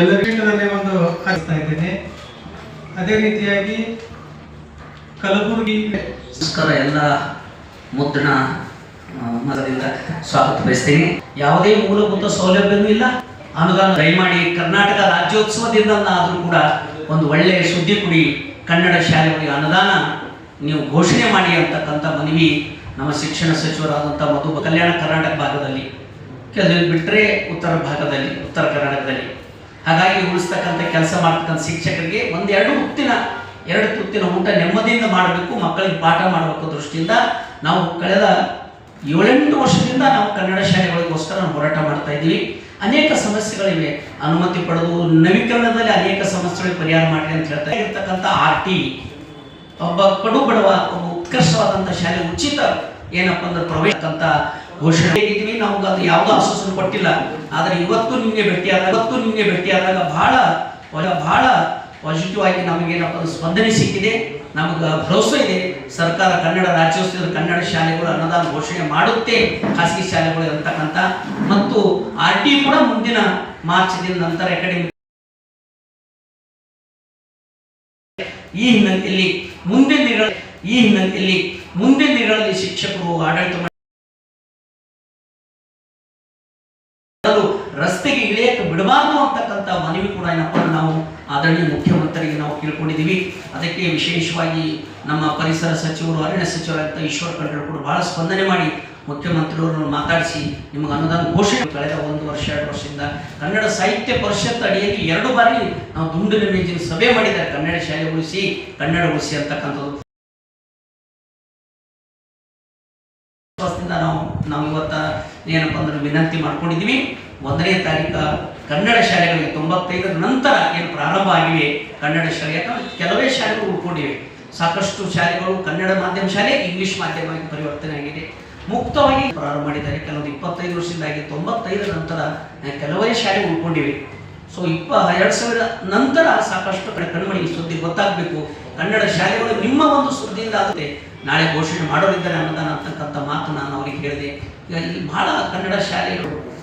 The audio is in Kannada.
ಎಲ್ಲರಿಗೂ ಒಂದು ಆಗ್ತಾ ಇದ್ದೇನೆ. ಅದೇ ರೀತಿಯಾಗಿ ಕಲಬುರಗಿ ನಮಸ್ಕಾರ ಎಲ್ಲ ಮುದ್ರಣ ಮತದಿಂದ ಸ್ವಾಗತ ಬಯಸ್ತೀನಿ. ಯಾವುದೇ ಮೂಲಭೂತ ಸೌಲಭ್ಯವೂ ಇಲ್ಲ. ಅನುದಾನ ದಯಮಾಡಿ ಕರ್ನಾಟಕ ರಾಜ್ಯೋತ್ಸವದಿಂದ ಆದರೂ ಕೂಡ ಒಂದು ಒಳ್ಳೆಯ ಸುದ್ದಿ ಕುಡಿ. ಕನ್ನಡ ಶಾಲೆಗಳಿಗೆ ಅನುದಾನ ನೀವು ಘೋಷಣೆ ಮಾಡಿ ಅಂತಕ್ಕಂಥ ಮನವಿ ನಮ್ಮ ಶಿಕ್ಷಣ ಸಚಿವರಾದಂಥ ಮಧು ಕಲ್ಯಾಣ ಕರ್ನಾಟಕ ಭಾಗದಲ್ಲಿ. ಕೆಲವು ಬಿಟ್ಟರೆ ಉತ್ತರ ಭಾಗದಲ್ಲಿ, ಉತ್ತರ ಕರ್ನಾಟಕದಲ್ಲಿ. ಹಾಗಾಗಿ ಉಳಿಸ್ತಕ್ಕಂಥ ಕೆಲಸ ಮಾಡ್ತಕ್ಕಂಥ ಶಿಕ್ಷಕರಿಗೆ ಒಂದೆರಡು ಹುತ್ತಿನ ಎರಡು ತುತ್ತಿನ ಊಟ ನೆಮ್ಮದಿಯಿಂದ ಮಾಡಬೇಕು, ಮಕ್ಕಳಿಗೆ ಪಾಠ ಮಾಡಬೇಕು ದೃಷ್ಟಿಯಿಂದ ನಾವು ಕಳೆದ ಏಳೆಂಟು ವರ್ಷದಿಂದ ನಾವು ಕನ್ನಡ ಶಾಲೆಗಳಿಗೋಸ್ಕರ ನಾವು ಹೋರಾಟ ಮಾಡ್ತಾ ಇದ್ದೀವಿ. ಅನೇಕ ಸಮಸ್ಯೆಗಳಿವೆ. ಅನುಮತಿ ಪಡೆದು ನವೀಕರಣದಲ್ಲಿ ಅನೇಕ ಸಮಸ್ಯೆಗಳಿಗೆ ಪರಿಹಾರ ಮಾಡಿ ಅಂತ ಹೇಳ್ತಾ ಇರ್ತಕ್ಕಂಥ ಆರ್ ಟಿ, ಒಬ್ಬ ಕಡು ಬಡವ, ಒಬ್ಬ ಉತ್ಕೃಷ್ಟವಾದಂಥ ಶಾಲೆ ಉಚಿತ ಏನಪ್ಪ ಅಂದ್ರೆ ಪ್ರವೇಶ ಘೋಷಣೆ ಇದ್ವಿ ನಮ್ಗೆ ಅದು ಯಾವುದೋ ಆಶ್ವಾಸನೆ ಕೊಟ್ಟಿಲ್ಲ. ಆದರೆ ಇವತ್ತು ನಿಮಗೆ ಭೇಟಿಯಾದಾಗ ಇವತ್ತು ನಿಮಗೆ ಭೇಟಿಯಾದಾಗ ಬಹಳ ಬಹಳ ಪಾಸಿಟಿವ್ ಆಗಿ ನಮಗೇನಪ್ಪ ಸ್ಪಂದನೆ ಸಿಕ್ಕಿದೆ. ನಮಗೆ ಭರವಸೆ ಇದೆ. ಸರ್ಕಾರ ಕನ್ನಡ ರಾಜ್ಯೋತ್ಸವದ ಕನ್ನಡ ಶಾಲೆಗಳು ಅನ್ನದಾನ ಘೋಷಣೆ ಮಾಡುತ್ತೆ. ಖಾಸಗಿ ಶಾಲೆಗಳು ಅಂತಕ್ಕಂಥ ಮತ್ತು ಆರ್ ಟಿ ಕೂಡ ಮುಂದಿನ ಮಾರ್ಚ್ ದಿನ ನಂತರ ಅಕಾಡೆಮಿ ಈ ಹಿನ್ನೆಲೆಯಲ್ಲಿ ಮುಂದಿನ ದಿನಗಳ ಈ ಹಿನ್ನೆಲೆಯಲ್ಲಿ ಮುಂದಿನ ದಿನಗಳಲ್ಲಿ ಶಿಕ್ಷಕರು, ಆಡಳಿತ ರಸ್ತೆಗೆ ಇಳಿಯಕ್ಕೆ ಬಿಡಬಾರ್ದು ಅಂತಕ್ಕಂಥ ಮನವಿ ಕೂಡ ಏನಪ್ಪ ನಾವು ಆದರಣೀಯ ಮುಖ್ಯಮಂತ್ರಿಗೆ ನಾವು ಕೇಳ್ಕೊಂಡಿದ್ದೀವಿ. ಅದಕ್ಕೆ ವಿಶೇಷವಾಗಿ ನಮ್ಮ ಪರಿಸರ ಸಚಿವರು, ಅರಣ್ಯ ಸಚಿವರಾದಂಥ ಈಶ್ವರ ಖಂಡ್ರೆ ಕೂಡ ಬಹಳ ಸ್ಪಂದನೆ ಮಾಡಿ ಮುಖ್ಯಮಂತ್ರಿಯವರನ್ನು ಮಾತಾಡಿಸಿ ನಿಮಗೆ ಅನುದಾನ ಘೋಷಣೆ ಕಳೆದ ಒಂದು ವರ್ಷ, ಎರಡು ವರ್ಷದಿಂದ ಕನ್ನಡ ಸಾಹಿತ್ಯ ಪರಿಷತ್ ಅಡಿಯಲ್ಲಿ ಎರಡು ಬಾರಿ ನಾವು ದುಂಡು ಮೇಜಿನ ಸಭೆ ಮಾಡಿದ್ದಾರೆ. ಕನ್ನಡ ಶಾಲೆ ಉಳಿಸಿ, ಕನ್ನಡ ಉಳಿಸಿ ಅಂತಕ್ಕಂಥದ್ದು. ನಾವು ನಾವು ಇವತ್ತ ಏನಪ್ಪ ಅಂದ್ರೆ ವಿನಂತಿ ಮಾಡ್ಕೊಂಡಿದ್ದೀವಿ. ಒಂದನೇ ತಾರೀಕು ಕನ್ನಡ ಶಾಲೆಗಳಿಗೆ ತೊಂಬತ್ತೈದರ ನಂತರ ಏನು ಪ್ರಾರಂಭ ಆಗಿವೆ? ಕನ್ನಡ ಶಾಲೆ ಯಾಕಂದ್ರೆ ಕೆಲವೇ ಶಾಲೆಗಳು ಉಳ್ಕೊಂಡಿವೆ. ಸಾಕಷ್ಟು ಶಾಲೆಗಳು ಕನ್ನಡ ಮಾಧ್ಯಮ ಶಾಲೆ, ಇಂಗ್ಲಿಷ್ ಮಾಧ್ಯಮವಾಗಿ ಪರಿವರ್ತನೆ ಆಗಿದೆ. ಮುಕ್ತವಾಗಿ ಪ್ರಾರಂಭ ಮಾಡಿದ್ದಾರೆ. ಕೆಲವೊಂದು ಇಪ್ಪತ್ತೈದು ವರ್ಷದಿಂದಾಗಿ ತೊಂಬತ್ತೈದರ ನಂತರ ಕೆಲವೇ ಶಾಲೆ ಉಳ್ಕೊಂಡಿವೆ. ಸೊ ಇಪ್ಪ, ಎರಡು ಸಾವಿರ ನಂತರ ಸಾಕಷ್ಟು ಕಡೆ ಕಣ್ಮಣಿ ಈ ಸುದ್ದಿ ಗೊತ್ತಾಗಬೇಕು. ಕನ್ನಡ ಶಾಲೆಗಳು ನಿಮ್ಮ ಒಂದು ಸುದ್ದಿಯಿಂದ ಆಗುತ್ತೆ. ನಾಳೆ ಘೋಷಣೆ ಮಾಡೋರಿದ್ದಾರೆ ಅನ್ನೋದನ್ನ ಅಂತಕ್ಕಂಥ ಮಾತು ನಾನು ಅವರಿಗೆ ಹೇಳಿದೆ. ಈಗ ಇಲ್ಲಿ ಬಹಳ ಕನ್ನಡ ಶಾಲೆಗಳು